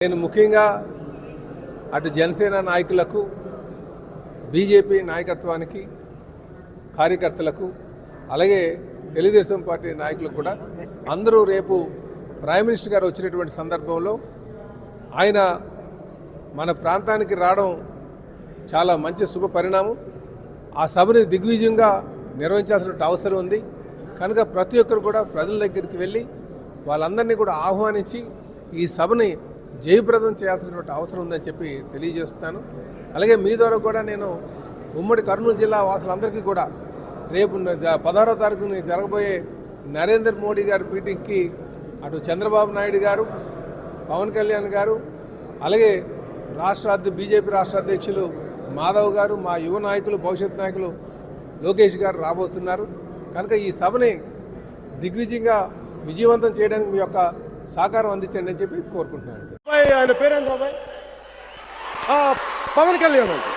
నేను ముఖ్యంగా అటు జనసేన నాయకులకు బీజేపీ నాయకత్వానికి కార్యకర్తలకు అలాగే తెలుగుదేశం పార్టీ నాయకులకు కూడా అందరూ రేపు ప్రైమ్ మినిస్టర్ గారు వచ్చినటువంటి సందర్భంలో ఆయన మన ప్రాంతానికి రావడం చాలా మంచి శుభ పరిణామం. ఆ సభని దిగ్విజయంగా నిర్వహించాల్సిన అవసరం ఉంది. కనుక ప్రతి ఒక్కరు కూడా ప్రజల దగ్గరికి వెళ్ళి వాళ్ళందరినీ కూడా ఆహ్వానించి ఈ సభని జయప్రదం చేయాల్సినటువంటి అవసరం ఉందని చెప్పి తెలియజేస్తున్నాను. అలాగే మీ ద్వారా కూడా నేను ఉమ్మడి కర్నూలు జిల్లా వాసులందరికీ కూడా రేపు జ- పదహారో తారీఖున జరగబోయే నరేంద్ర మోడీ గారి మీటింగ్కి అటు చంద్రబాబు నాయుడు గారు పవన్ కళ్యాణ్ గారు అలాగే రాష్ట్ర బీజేపీ రాష్ట్ర అధ్యక్షులు మాధవ్ గారు మా యువ నాయకులు భవిష్యత్ నాయకులు లోకేష్ గారు రాబోతున్నారు. కనుక ఈ సభని దిగ్విజయంగా విజయవంతం చేయడానికి మీ యొక్క సహకారం అందించండి అని చెప్పి కోరుకుంటున్నాను ఆయన పేరేంద్ర పవన్ కళ్యాణ్ అండి.